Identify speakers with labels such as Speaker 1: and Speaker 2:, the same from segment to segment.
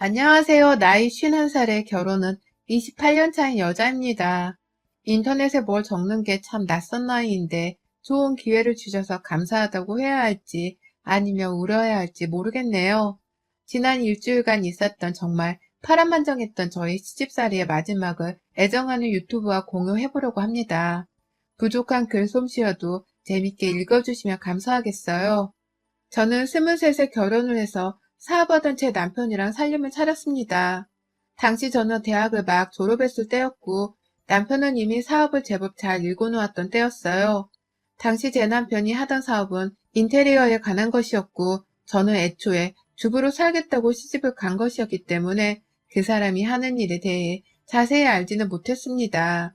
Speaker 1: 안녕하세요. 나이 51살에 결혼은 28년 차인 여자입니다. 인터넷에 뭘 적는 게 참 낯선 나이인데 좋은 기회를 주셔서 감사하다고 해야 할지 아니면 울어야 할지 모르겠네요. 지난 일주일간 있었던 정말 파란만장했던 저희 시집살이의 마지막을 애정하는 유튜브와 공유해보려고 합니다. 부족한 글솜씨여도 재밌게 읽어주시면 감사하겠어요. 저는 23세 결혼을 해서 사업하던 제 남편이랑 살림을 차렸습니다. 당시 저는 대학을 막 졸업했을 때였고 남편은 이미 사업을 제법 잘 일궈놓았던 때였어요. 당시 제 남편이 하던 사업은 인테리어에 관한 것이었고 저는 애초에 주부로 살겠다고 시집을 간 것이었기 때문에 그 사람이 하는 일에 대해 자세히 알지는 못했습니다.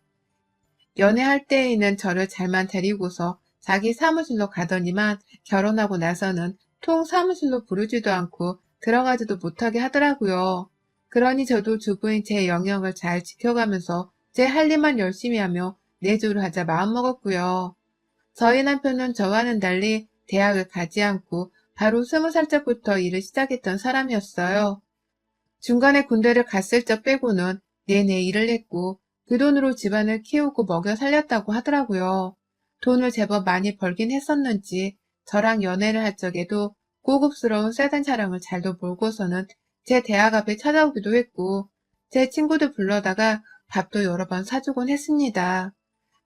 Speaker 1: 연애할 때에는 저를 잘만 데리고서 자기 사무실로 가더니만 결혼하고 나서는 통 사무실로 부르지도 않고 들어가지도 못하게 하더라고요. 그러니 저도 주부인 제 영역을 잘 지켜가면서 제 할 일만 열심히 하며 내조를 하자 마음먹었고요. 저희 남편은 저와는 달리 대학을 가지 않고 바로 스무 살짝부터 일을 시작했던 사람이었어요. 중간에 군대를 갔을 적 빼고는 내내 일을 했고 그 돈으로 집안을 키우고 먹여 살렸다고 하더라고요. 돈을 제법 많이 벌긴 했었는지 저랑 연애를 할 적에도 고급스러운 세단 차량을 잘도 몰고서는 제 대학 앞에 찾아오기도 했고 제 친구들 불러다가 밥도 여러 번 사주곤 했습니다.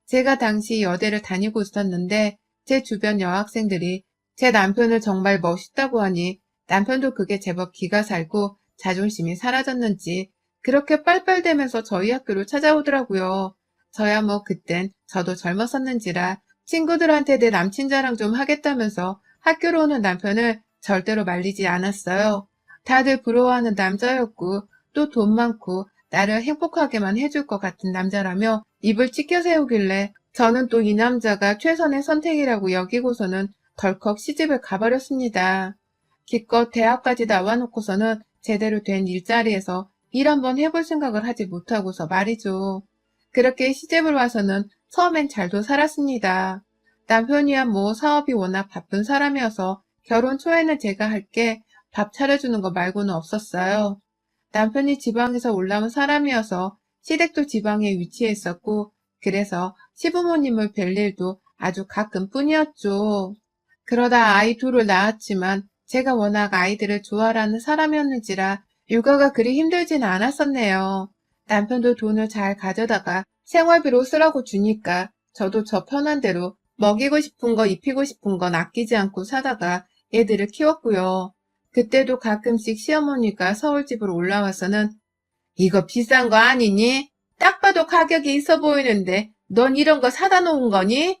Speaker 1: 제가 당시 여대를 다니고 있었는데 제 주변 여학생들이 제 남편을 정말 멋있다고 하니 남편도 그게 제법 기가 살고 자존심이 사라졌는지 그렇게 빨빨대면서 저희 학교로 찾아오더라고요. 저야 뭐 그땐 저도 젊었었는지라 친구들한테 내 남친 자랑 좀 하겠다면서 학교로 오는 남편을 절대로 말리지 않았어요. 다들 부러워하는 남자였고 또 돈 많고 나를 행복하게만 해줄 것 같은 남자라며 입을 찢겨 세우길래 저는 또 이 남자가 최선의 선택이라고 여기고서는 덜컥 시집을 가버렸습니다. 기껏 대학까지 나와놓고서는 제대로 된 일자리에서 일 한번 해볼 생각을 하지 못하고서 말이죠. 그렇게 시집을 와서는 처음엔 잘도 살았습니다. 남편이야 뭐 사업이 워낙 바쁜 사람이어서 결혼 초에는 제가 할 게 밥 차려주는 거 말고는 없었어요. 남편이 지방에서 올라온 사람이어서 시댁도 지방에 위치해 있었고 그래서 시부모님을 뵐 일도 아주 가끔 뿐이었죠. 그러다 아이 둘을 낳았지만 제가 워낙 아이들을 좋아하는 사람이었는지라 육아가 그리 힘들지는 않았었네요. 남편도 돈을 잘 가져다가 생활비로 쓰라고 주니까 저도 저 편한 대로 먹이고 싶은 거 입히고 싶은 건 아끼지 않고 사다가 애들을 키웠고요. 그때도 가끔씩 시어머니가 서울집으로 올라와서는 이거 비싼 거 아니니? 딱 봐도 가격이 있어 보이는데 넌 이런 거 사다 놓은 거니?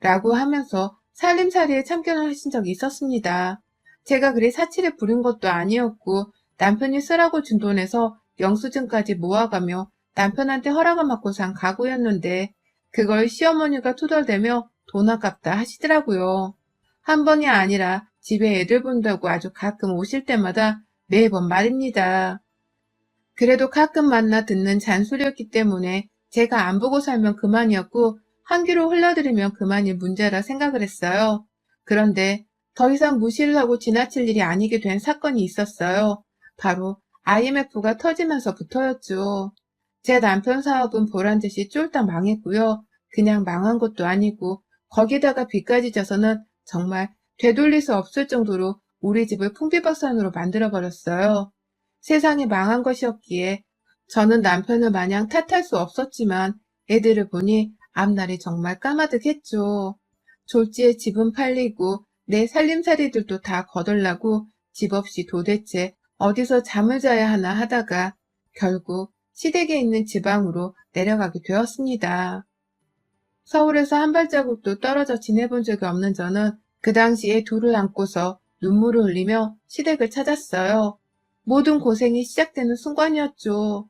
Speaker 1: 라고 하면서 살림살이에 참견을 하신 적이 있었습니다. 제가 그리 사치를 부린 것도 아니었고 남편이 쓰라고 준 돈에서 영수증까지 모아가며 남편한테 허락을 받고 산 가구였는데 그걸 시어머니가 투덜대며 돈 아깝다 하시더라고요. 한 번이 아니라 집에 애들 본다고 아주 가끔 오실 때마다 매번 말입니다. 그래도 가끔 만나 듣는 잔소리였기 때문에 제가 안 보고 살면 그만이었고 한 귀로 흘러들이면 그만이 문제라 생각을 했어요. 그런데 더 이상 무시를 하고 지나칠 일이 아니게 된 사건이 있었어요. 바로 IMF가 터지면서부터였죠. 제 남편 사업은 보란듯이 쫄딱 망했고요. 그냥 망한 것도 아니고 거기다가 빚까지 져서는 정말 되돌릴 수 없을 정도로 우리 집을 풍비박산으로 만들어버렸어요. 세상이 망한 것이었기에 저는 남편을 마냥 탓할 수 없었지만 애들을 보니 앞날이 정말 까마득했죠. 졸지에 집은 팔리고 내 살림살이들도 다 거덜나고 집 없이 도대체 어디서 잠을 자야 하나 하다가 결국 시댁에 있는 지방으로 내려가게 되었습니다. 서울에서 한 발자국도 떨어져 지내본 적이 없는 저는 그 당시에 둘을 안고서 눈물을 흘리며 시댁을 찾았어요. 모든 고생이 시작되는 순간이었죠.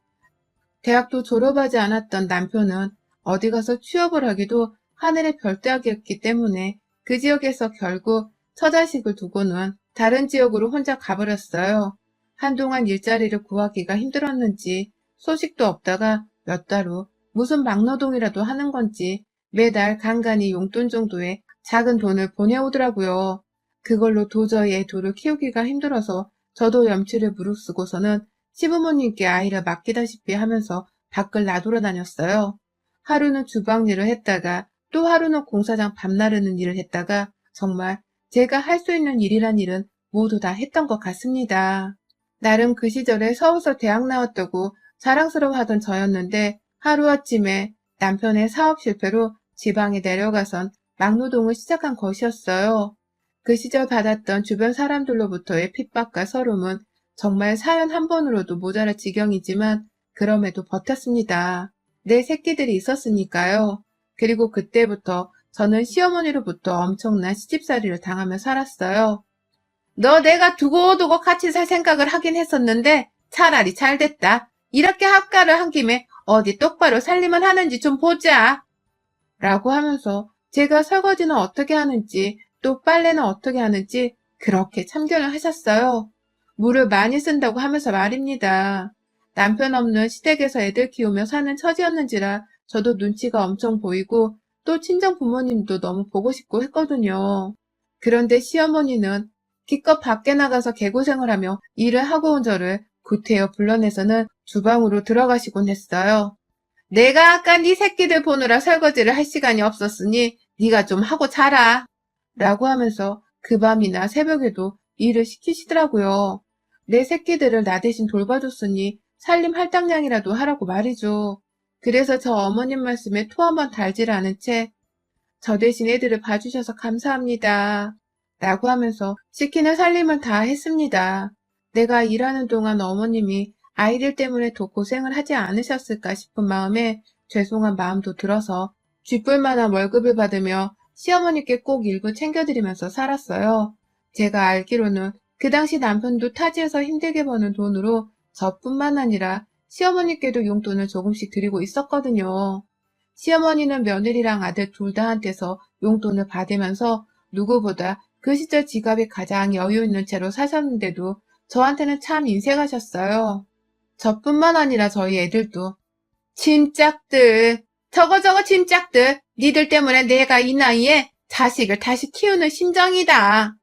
Speaker 1: 대학도 졸업하지 않았던 남편은 어디 가서 취업을 하기도 하늘의 별따기였기 때문에 그 지역에서 결국 처자식을 두고는 다른 지역으로 혼자 가버렸어요. 한동안 일자리를 구하기가 힘들었는지 소식도 없다가 몇 달 후 무슨 막노동이라도 하는 건지 매달 간간히 용돈 정도의 작은 돈을 보내오더라고요. 그걸로 도저히 애 둘을 키우기가 힘들어서 저도 염치를 무릅쓰고서는 시부모님께 아이를 맡기다시피 하면서 밖을 나돌아다녔어요. 하루는 주방 일을 했다가 또 하루는 공사장 밤 나르는 일을 했다가 정말 제가 할 수 있는 일이란 일은 모두 다 했던 것 같습니다. 나름 그 시절에 서울서 대학 나왔다고 자랑스러워하던 저였는데 하루아침에 남편의 사업 실패로 지방에 내려가선 막노동을 시작한 것이었어요. 그 시절 받았던 주변 사람들로부터의 핍박과 서름은 정말 사연 한 번으로도 모자랄 지경이지만 그럼에도 버텼습니다. 내 새끼들이 있었으니까요. 그리고 그때부터 저는 시어머니로부터 엄청난 시집살이를 당하며 살았어요. 너 내가 두고두고 같이 살 생각을 하긴 했었는데 차라리 잘 됐다. 이렇게 합가를 한 김에 어디 똑바로 살림을 하는지 좀 보자. 라고 하면서 제가 설거지는 어떻게 하는지 또 빨래는 어떻게 하는지 그렇게 참견을 하셨어요. 물을 많이 쓴다고 하면서 말입니다. 남편 없는 시댁에서 애들 키우며 사는 처지였는지라 저도 눈치가 엄청 보이고 또 친정 부모님도 너무 보고 싶고 했거든요. 그런데 시어머니는 기껏 밖에 나가서 개고생을 하며 일을 하고 온 저를 구태여 불러내서는 주방으로 들어가시곤 했어요. 내가 아까 네 새끼들 보느라 설거지를 할 시간이 없었으니 네가 좀 하고 자라. 라고 하면서 그 밤이나 새벽에도 일을 시키시더라고요. 내 새끼들을 나 대신 돌봐줬으니 살림 할당량이라도 하라고 말이죠. 그래서 저 어머님 말씀에 토 한번 달질 않은 채 저 대신 애들을 봐주셔서 감사합니다. 라고 하면서 시키는 살림을 다 했습니다. 내가 일하는 동안 어머님이 아이들 때문에 더 고생을 하지 않으셨을까 싶은 마음에 죄송한 마음도 들어서 쥐뿔만한 월급을 받으며 시어머니께 꼭 일부 챙겨드리면서 살았어요. 제가 알기로는 그 당시 남편도 타지에서 힘들게 버는 돈으로 저뿐만 아니라 시어머니께도 용돈을 조금씩 드리고 있었거든요. 시어머니는 며느리랑 아들 둘 다한테서 용돈을 받으면서 누구보다 그 시절 지갑이 가장 여유 있는 채로 사셨는데도 저한테는 참 인색하셨어요. 저뿐만 아니라 저희 애들도 침짝들 저거 저거 침짝들 니들 때문에 내가 이 나이에 자식을 다시 키우는 심정이다.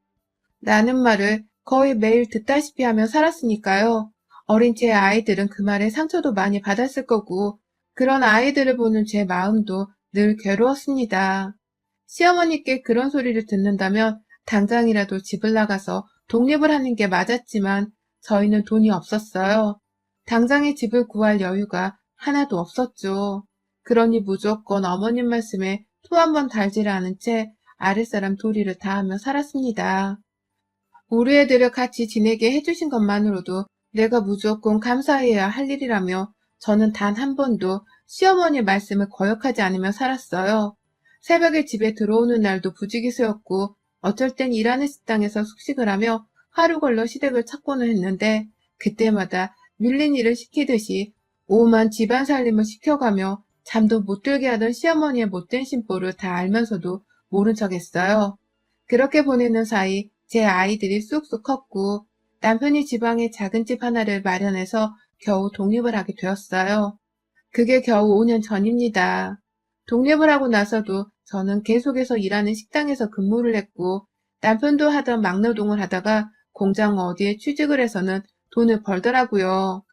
Speaker 1: 라는 말을 거의 매일 듣다시피 하며 살았으니까요. 어린 제 아이들은 그 말에 상처도 많이 받았을 거고 그런 아이들을 보는 제 마음도 늘 괴로웠습니다. 시어머니께 그런 소리를 듣는다면 당장이라도 집을 나가서 독립을 하는 게 맞았지만 저희는 돈이 없었어요. 당장에 집을 구할 여유가 하나도 없었죠. 그러니 무조건 어머님 말씀에 토 한 번 달지를 않은 채 아랫사람 도리를 다하며 살았습니다. 우리 애들을 같이 지내게 해주신 것만으로도 내가 무조건 감사해야 할 일이라며 저는 단 한 번도 시어머니 말씀을 거역하지 않으며 살았어요. 새벽에 집에 들어오는 날도 부지기수였고 어쩔 땐 일하는 식당에서 숙식을 하며 하루 걸러 시댁을 찾고는 했는데 그때마다 밀린 일을 시키듯이 오만 집안 살림을 시켜가며 잠도 못 들게 하던 시어머니의 못된 심보를 다 알면서도 모른 척 했어요. 그렇게 보내는 사이 제 아이들이 쑥쑥 컸고 남편이 지방에 작은 집 하나를 마련해서 겨우 독립을 하게 되었어요. 그게 겨우 5년 전입니다. 독립을 하고 나서도 저는 계속해서 일하는 식당에서 근무를 했고 남편도 하던 막노동을 하다가 공장 어디에 취직을 해서는 돈을 벌더라고요.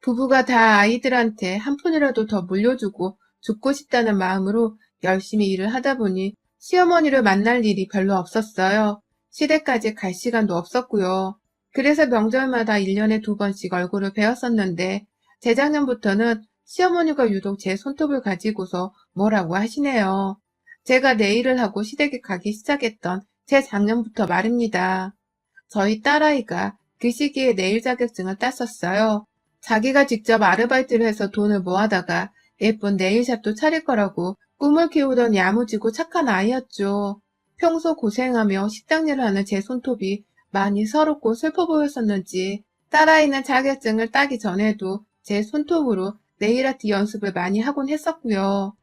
Speaker 1: 부부가 다 아이들한테 한 푼이라도 더 물려주고 죽고 싶다는 마음으로 열심히 일을 하다 보니 시어머니를 만날 일이 별로 없었어요. 시댁까지 갈 시간도 없었고요. 그래서 명절마다 1년에 두 번씩 얼굴을 배웠었는데 재작년부터는 시어머니가 유독 제 손톱을 가지고서 뭐라고 하시네요. 제가 내일을 하고 시댁에 가기 시작했던 제 작년부터 말입니다. 저희 딸아이가 그 시기에 내일 자격증을 땄었어요. 자기가 직접 아르바이트를 해서 돈을 모아다가 예쁜 네일샵도 차릴 거라고 꿈을 키우던 야무지고 착한 아이였죠. 평소 고생하며 식당 일을 하는 제 손톱이 많이 서럽고 슬퍼 보였었는지 딸아이는 자격증을 따기 전에도 제 손톱으로 네일아트 연습을 많이 하곤 했었고요.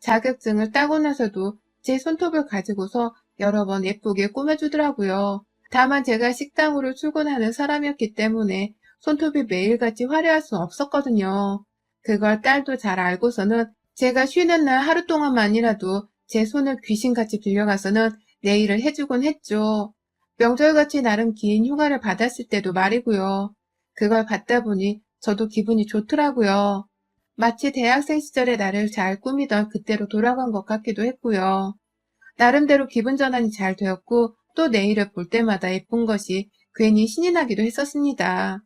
Speaker 1: 자격증을 따고 나서도 제 손톱을 가지고서 여러 번 예쁘게 꾸며주더라고요. 다만 제가 식당으로 출근하는 사람이었기 때문에 손톱이 매일같이 화려할 수 없었거든요. 그걸 딸도 잘 알고서는 제가 쉬는 날 하루 동안만이라도 제 손을 귀신같이 빌려가서는 네일을 해주곤 했죠. 명절같이 나름 긴 휴가를 받았을 때도 말이고요. 그걸 받다 보니 저도 기분이 좋더라고요. 마치 대학생 시절의 나를 잘 꾸미던 그때로 돌아간 것 같기도 했고요. 나름대로 기분 전환이 잘 되었고 또 내일을 볼 때마다 예쁜 것이 괜히 신이 나기도 했었습니다.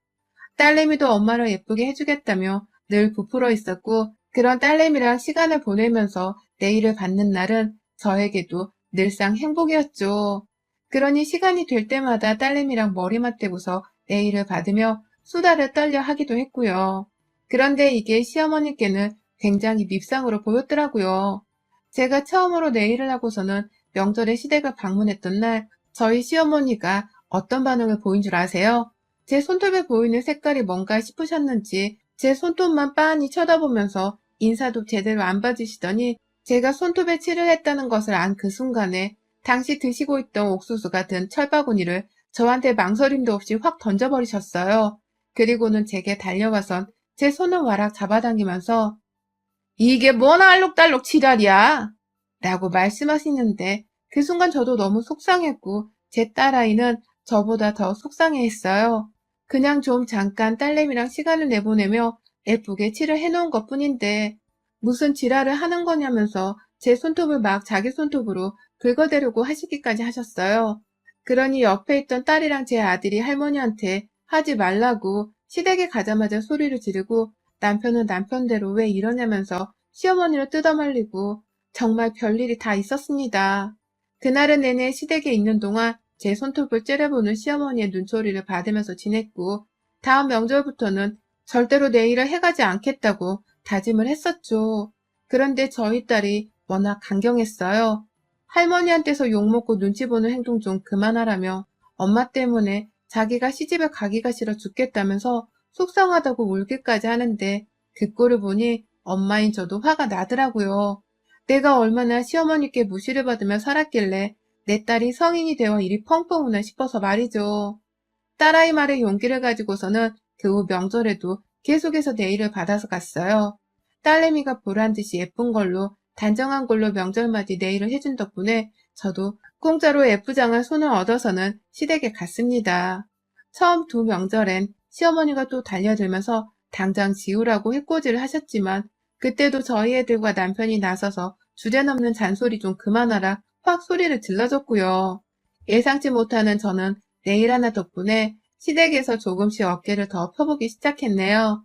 Speaker 1: 딸내미도 엄마를 예쁘게 해주겠다며 늘 부풀어 있었고 그런 딸내미랑 시간을 보내면서 내일을 받는 날은 저에게도 늘상 행복이었죠. 그러니 시간이 될 때마다 딸내미랑 머리 맞대고서 내일을 받으며 수다를 떨려 하기도 했고요. 그런데 이게 시어머니께는 굉장히 밉상으로 보였더라고요. 제가 처음으로 내일을 하고서는 명절에 시댁을 방문했던 날 저희 시어머니가 어떤 반응을 보인 줄 아세요? 제 손톱에 보이는 색깔이 뭔가 싶으셨는지 제 손톱만 빤히 쳐다보면서 인사도 제대로 안 봐주시더니 제가 손톱에 칠을 했다는 것을 안 그 순간에 당시 드시고 있던 옥수수가 든 철바구니를 저한테 망설임도 없이 확 던져버리셨어요. 그리고는 제게 달려와선 제 손을 와락 잡아당기면서 이게 뭔 알록달록 지랄이야! 라고 말씀하시는데 그 순간 저도 너무 속상했고 제 딸아이는 저보다 더 속상해했어요. 그냥 좀 잠깐 딸내미랑 시간을 내보내며 예쁘게 칠을 해놓은 것 뿐인데 무슨 지랄을 하는 거냐면서 제 손톱을 막 자기 손톱으로 긁어대려고 하시기까지 하셨어요. 그러니 옆에 있던 딸이랑 제 아들이 할머니한테 하지 말라고 시댁에 가자마자 소리를 지르고 남편은 남편대로 왜 이러냐면서 시어머니를 뜯어말리고 정말 별일이 다 있었습니다. 그날은 내내 시댁에 있는 동안 제 손톱을 째려보는 시어머니의 눈초리를 받으면서 지냈고 다음 명절부터는 절대로 내 일을 해가지 않겠다고 다짐을 했었죠. 그런데 저희 딸이 워낙 강경했어요. 할머니한테서 욕먹고 눈치 보는 행동 좀 그만하라며 엄마 때문에 자기가 시집에 가기가 싫어 죽겠다면서 속상하다고 울기까지 하는데 그 꼴을 보니 엄마인 저도 화가 나더라고요. 내가 얼마나 시어머니께 무시를 받으며 살았길래 내 딸이 성인이 되어 일이 펑펑 우나 싶어서 말이죠. 딸아이 말에 용기를 가지고서는 그후 명절에도 계속해서 내일을 받아서 갔어요. 딸내미가 보란 듯이 예쁜 걸로 단정한 걸로 명절맞이 내일을 해준 덕분에 저도 공짜로 예쁘장한 손을 얻어서는 시댁에 갔습니다. 처음 두 명절엔 시어머니가 또 달려들면서 당장 지우라고 해코지를 하셨지만 그때도 저희 애들과 남편이 나서서 주제넘는 잔소리 좀 그만하라 확 소리를 질러줬고요. 예상치 못하는 저는 내일 하나 덕분에 시댁에서 조금씩 어깨를 더 펴보기 시작했네요.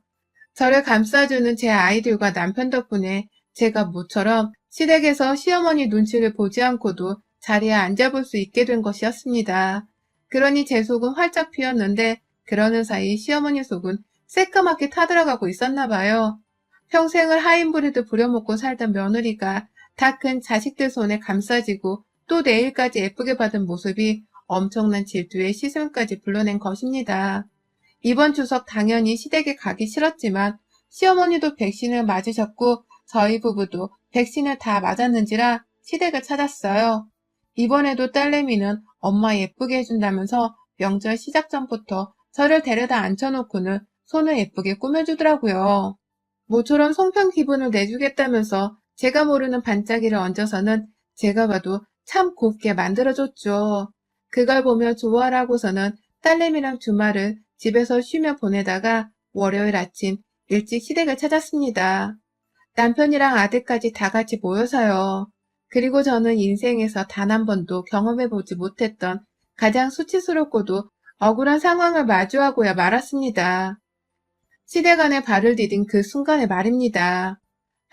Speaker 1: 저를 감싸주는 제 아이들과 남편 덕분에 제가 모처럼 시댁에서 시어머니 눈치를 보지 않고도 자리에 앉아볼 수 있게 된 것이었습니다. 그러니 제 속은 활짝 피었는데 그러는 사이 시어머니 속은 새까맣게 타들어가고 있었나 봐요. 평생을 하인부리도 부려먹고 살던 며느리가 다 큰 자식들 손에 감싸지고 또 내일까지 예쁘게 받은 모습이 엄청난 질투의 시선까지 불러낸 것입니다. 이번 추석 당연히 시댁에 가기 싫었지만 시어머니도 백신을 맞으셨고 저희 부부도 백신을 다 맞았는지라 시댁을 찾았어요. 이번에도 딸내미는 엄마 예쁘게 해준다면서 명절 시작 전부터 저를 데려다 앉혀놓고는 손을 예쁘게 꾸며주더라고요. 모처럼 송편 기분을 내주겠다면서 제가 모르는 반짝이를 얹어서는 제가 봐도 참 곱게 만들어줬죠. 그걸 보며 좋아라고서는 딸내미랑 주말을 집에서 쉬며 보내다가 월요일 아침 일찍 시댁을 찾았습니다. 남편이랑 아들까지 다 같이 모여서요. 그리고 저는 인생에서 단 한 번도 경험해보지 못했던 가장 수치스럽고도 억울한 상황을 마주하고야 말았습니다. 시댁 안에 발을 디딘 그 순간의 말입니다.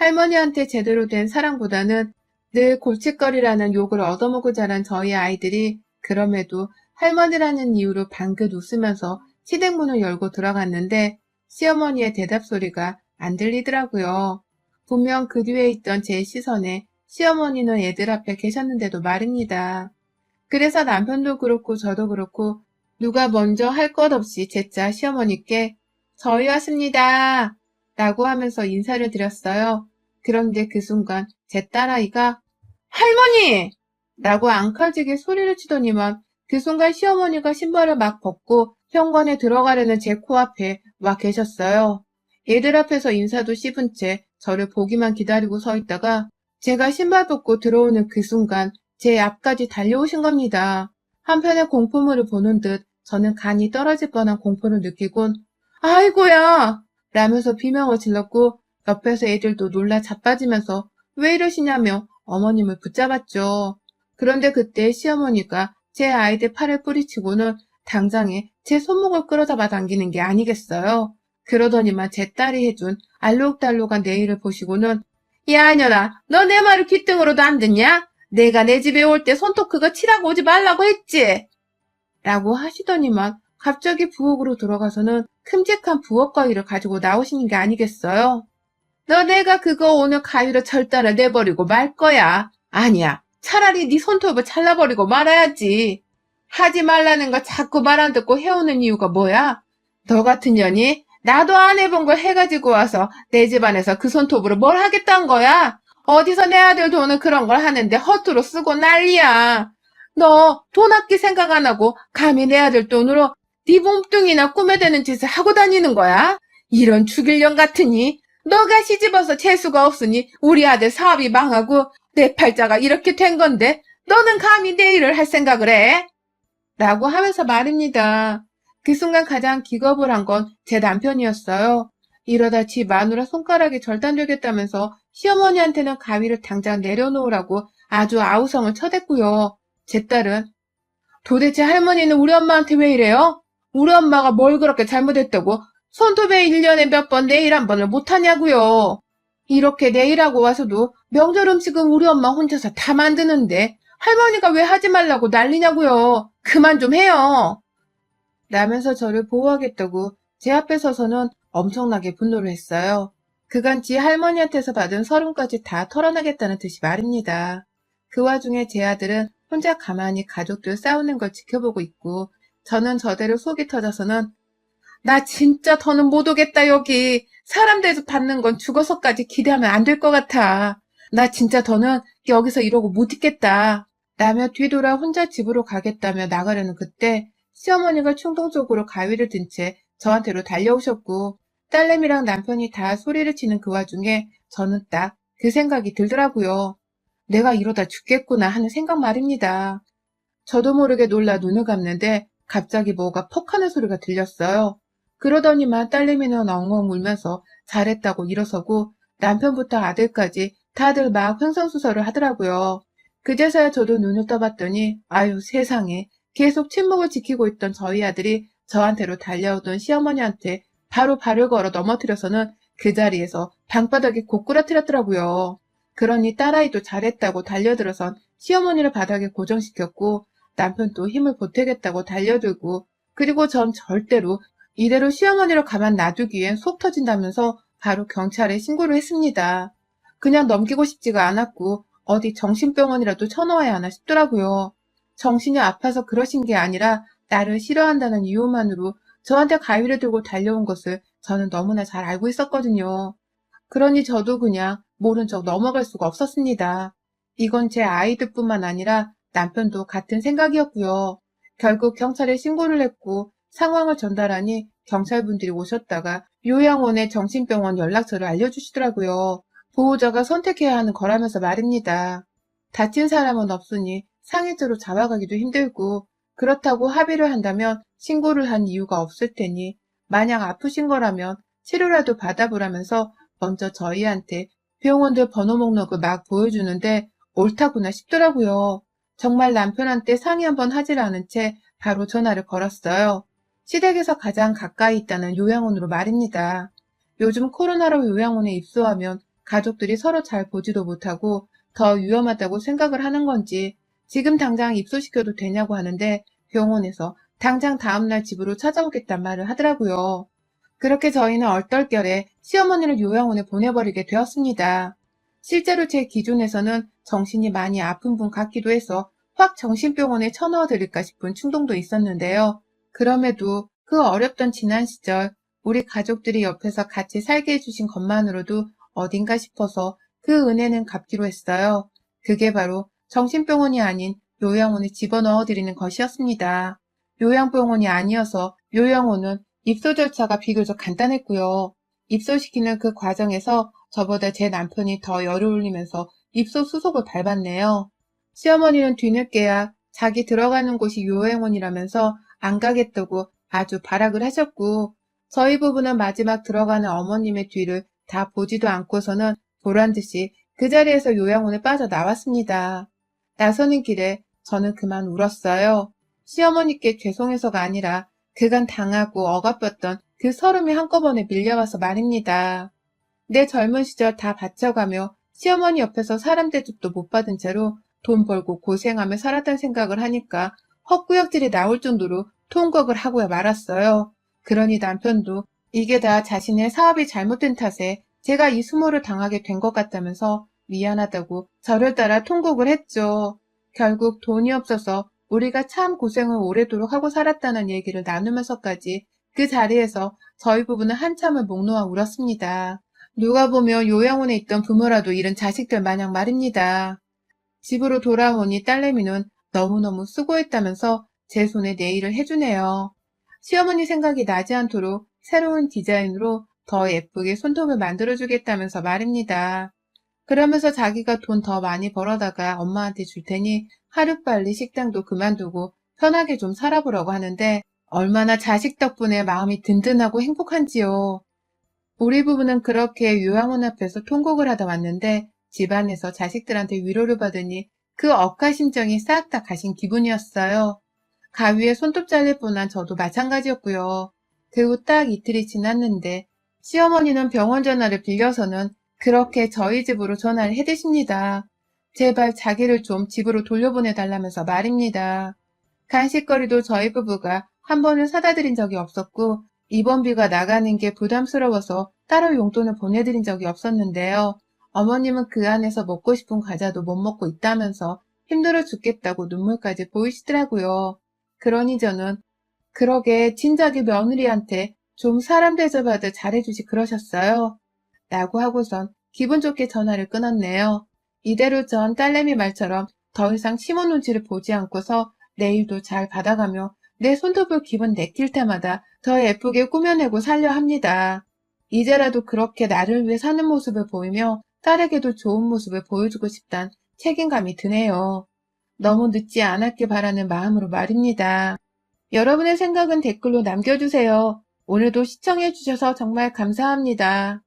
Speaker 1: 할머니한테 제대로 된 사랑보다는 늘 골칫거리라는 욕을 얻어먹고 자란 저희 아이들이 그럼에도 할머니라는 이유로 방긋 웃으면서 시댁 문을 열고 들어갔는데 시어머니의 대답 소리가 안 들리더라고요. 분명 그 뒤에 있던 제 시선에 시어머니는 애들 앞에 계셨는데도 말입니다. 그래서 남편도 그렇고 저도 그렇고 누가 먼저 할 것 없이 제자 시어머니께 저희 왔습니다. 라고 하면서 인사를 드렸어요. 그런데 그 순간 제 딸아이가 할머니! 라고 앙칼지게 소리를 치더니만 그 순간 시어머니가 신발을 막 벗고 현관에 들어가려는 제 코앞에 와 계셨어요. 애들 앞에서 인사도 씹은 채 저를 보기만 기다리고 서 있다가 제가 신발 벗고 들어오는 그 순간 제 앞까지 달려오신 겁니다. 한편의 공포물을 보는 듯 저는 간이 떨어질 뻔한 공포를 느끼곤 아이고야 라면서 비명을 질렀고 옆에서 애들도 놀라 자빠지면서 왜 이러시냐며 어머님을 붙잡았죠. 그런데 그때 시어머니가 제 아이들 팔을 뿌리치고는 당장에 제 손목을 끌어잡아 당기는 게 아니겠어요. 그러더니만 제 딸이 해준 알록달록한 네일을 보시고는 야 이년아 너 내 말을 귓등으로도 안 듣냐? 내가 내 집에 올 때 손톱 그거 칠하고 오지 말라고 했지? 라고 하시더니만 갑자기 부엌으로 들어가서는 큼직한 부엌 가위를 가지고 나오시는 게 아니겠어요? 너 내가 그거 오늘 가위로 절단을 내버리고 말 거야. 아니야. 차라리 네 손톱을 잘라버리고 말아야지. 하지 말라는 거 자꾸 말 안 듣고 해오는 이유가 뭐야? 너 같은 년이 나도 안 해본 걸 해가지고 와서 내 집안에서 그 손톱으로 뭘 하겠다는 거야? 어디서 내 아들 돈을 그런 걸 하는데 허투루 쓰고 난리야. 너 돈 아낄 생각 안 하고 감히 내 아들 돈으로 네 몸뚱이나 꾸며대는 짓을 하고 다니는 거야? 이런 죽일 년 같으니 너가 시집와서 재수가 없으니 우리 아들 사업이 망하고 내 팔자가 이렇게 된 건데 너는 감히 내 일을 할 생각을 해? 라고 하면서 말입니다. 그 순간 가장 기겁을 한 건 제 남편이었어요. 이러다 지 마누라 손가락이 절단되겠다면서 시어머니한테는 가위를 당장 내려놓으라고 아주 아우성을 쳐댔고요. 제 딸은 도대체 할머니는 우리 엄마한테 왜 이래요? 우리 엄마가 뭘 그렇게 잘못했다고 손톱에 1년에 몇번 네일 한 번을 못하냐고요. 이렇게 네일하고 와서도 명절 음식은 우리 엄마 혼자서 다 만드는데 할머니가 왜 하지 말라고 난리냐고요. 그만 좀 해요. 라면서 저를 보호하겠다고 제 앞에 서서는 엄청나게 분노를 했어요. 그간 지 할머니한테서 받은 서름까지 다 털어내겠다는 듯이 말입니다. 그 와중에 제 아들은 혼자 가만히 가족들 싸우는 걸 지켜보고 있고 저는 저대로 속이 터져서는 나 진짜 더는 못 오겠다 여기 사람들에서 받는 건 죽어서까지 기대하면 안 될 것 같아 나 진짜 더는 여기서 이러고 못 있겠다 라며 뒤돌아 혼자 집으로 가겠다며 나가려는 그때 시어머니가 충동적으로 가위를 든 채 저한테로 달려오셨고 딸내미랑 남편이 다 소리를 치는 그 와중에 저는 딱 그 생각이 들더라고요. 내가 이러다 죽겠구나 하는 생각 말입니다. 저도 모르게 놀라 눈을 감는데 갑자기 뭐가 퍽 하는 소리가 들렸어요. 그러더니만 딸내미는 엉엉 울면서 잘했다고 일어서고 남편부터 아들까지 다들 막 횡성수설을 하더라고요. 그제서야 저도 눈을 떠봤더니 아유 세상에 계속 침묵을 지키고 있던 저희 아들이 저한테로 달려오던 시어머니한테 바로 발을 걸어 넘어뜨려서는 그 자리에서 방바닥에 고꾸라뜨렸더라고요. 그러니 딸아이도 잘했다고 달려들어선 시어머니를 바닥에 고정시켰고 남편도 힘을 보태겠다고 달려들고 그리고 전 절대로 이대로 시어머니를 가만 놔두기엔 속 터진다면서 바로 경찰에 신고를 했습니다. 그냥 넘기고 싶지가 않았고 어디 정신병원이라도 쳐넣어야 하나 싶더라고요. 정신이 아파서 그러신 게 아니라 나를 싫어한다는 이유만으로 저한테 가위를 들고 달려온 것을 저는 너무나 잘 알고 있었거든요. 그러니 저도 그냥 모른 척 넘어갈 수가 없었습니다. 이건 제 아이들뿐만 아니라 남편도 같은 생각이었고요. 결국 경찰에 신고를 했고 상황을 전달하니 경찰분들이 오셨다가 요양원의 정신병원 연락처를 알려주시더라고요. 보호자가 선택해야 하는 거라면서 말입니다. 다친 사람은 없으니 상해죄로 잡아가기도 힘들고 그렇다고 합의를 한다면 신고를 한 이유가 없을 테니 만약 아프신 거라면 치료라도 받아보라면서 먼저 저희한테 병원들 번호 목록을 막 보여주는데 옳다구나 싶더라고요. 정말 남편한테 상의 한번 하질 않은 채 바로 전화를 걸었어요. 시댁에서 가장 가까이 있다는 요양원으로 말입니다. 요즘 코로나로 요양원에 입소하면 가족들이 서로 잘 보지도 못하고 더 위험하다고 생각을 하는 건지 지금 당장 입소시켜도 되냐고 하는데 병원에서 당장 다음날 집으로 찾아오겠단 말을 하더라고요. 그렇게 저희는 얼떨결에 시어머니를 요양원에 보내버리게 되었습니다. 실제로 제 기준에서는 정신이 많이 아픈 분 같기도 해서 확 정신병원에 쳐넣어드릴까 싶은 충동도 있었는데요. 그럼에도 그 어렵던 지난 시절 우리 가족들이 옆에서 같이 살게 해주신 것만으로도 어딘가 싶어서 그 은혜는 갚기로 했어요. 그게 바로 정신병원이 아닌 요양원에 집어넣어드리는 것이었습니다. 요양병원이 아니어서 요양원은 입소 절차가 비교적 간단했고요. 입소시키는 그 과정에서 저보다 제 남편이 더 열을 올리면서 입소 수속을 밟았네요. 시어머니는 뒤늦게야 자기 들어가는 곳이 요양원이라면서 안 가겠다고 아주 발악을 하셨고 저희 부부는 마지막 들어가는 어머님의 뒤를 다 보지도 않고서는 보란 듯이 그 자리에서 요양원에 빠져나왔습니다. 나서는 길에 저는 그만 울었어요. 시어머니께 죄송해서가 아니라 그간 당하고 억압했던 그 서름이 한꺼번에 밀려와서 말입니다. 내 젊은 시절 다 바쳐가며 시어머니 옆에서 사람 대접도 못 받은 채로 돈 벌고 고생하며 살았던 생각을 하니까 헛구역질이 나올 정도로 통곡을 하고 말았어요. 그러니 남편도 이게 다 자신의 사업이 잘못된 탓에 제가 이 수모를 당하게 된 것 같다면서 미안하다고 저를 따라 통곡을 했죠. 결국 돈이 없어서 우리가 참 고생을 오래도록 하고 살았다는 얘기를 나누면서까지 그 자리에서 저희 부부는 한참을 목 놓아 울었습니다. 누가 보면 요양원에 있던 부모라도 잃은 자식들 마냥 말입니다. 집으로 돌아오니 딸내미는 너무너무 수고했다면서 제 손에 네일을 해주네요. 시어머니 생각이 나지 않도록 새로운 디자인으로 더 예쁘게 손톱을 만들어주겠다면서 말입니다. 그러면서 자기가 돈 더 많이 벌어다가 엄마한테 줄 테니 하루빨리 식당도 그만두고 편하게 좀 살아보려고 하는데 얼마나 자식 덕분에 마음이 든든하고 행복한지요. 우리 부부는 그렇게 요양원 앞에서 통곡을 하다 왔는데 집안에서 자식들한테 위로를 받으니 그 억하 심정이 싹 다 가신 기분이었어요. 가위에 손톱 잘릴 뻔한 저도 마찬가지였고요. 그리고 딱 이틀이 지났는데 시어머니는 병원 전화를 빌려서는 그렇게 저희 집으로 전화를 해대십니다. 제발 자기를 좀 집으로 돌려보내달라면서 말입니다. 간식거리도 저희 부부가 한 번은 사다 드린 적이 없었고 입원비가 나가는 게 부담스러워서 따로 용돈을 보내드린 적이 없었는데요. 어머님은 그 안에서 먹고 싶은 과자도 못 먹고 있다면서 힘들어 죽겠다고 눈물까지 보이시더라고요. 그러니 저는 그러게 진작에 며느리한테 좀 사람 대접하듯 잘해주지 그러셨어요. 라고 하고선 기분 좋게 전화를 끊었네요. 이대로 전 딸내미 말처럼 더 이상 시모 눈치를 보지 않고서 내일도 잘 받아가며 내 손톱을 기분 내킬 때마다 더 예쁘게 꾸며내고 살려 합니다. 이제라도 그렇게 나를 위해 사는 모습을 보이며 딸에게도 좋은 모습을 보여주고 싶단 책임감이 드네요. 너무 늦지 않았길 바라는 마음으로 말입니다. 여러분의 생각은 댓글로 남겨주세요. 오늘도 시청해주셔서 정말 감사합니다.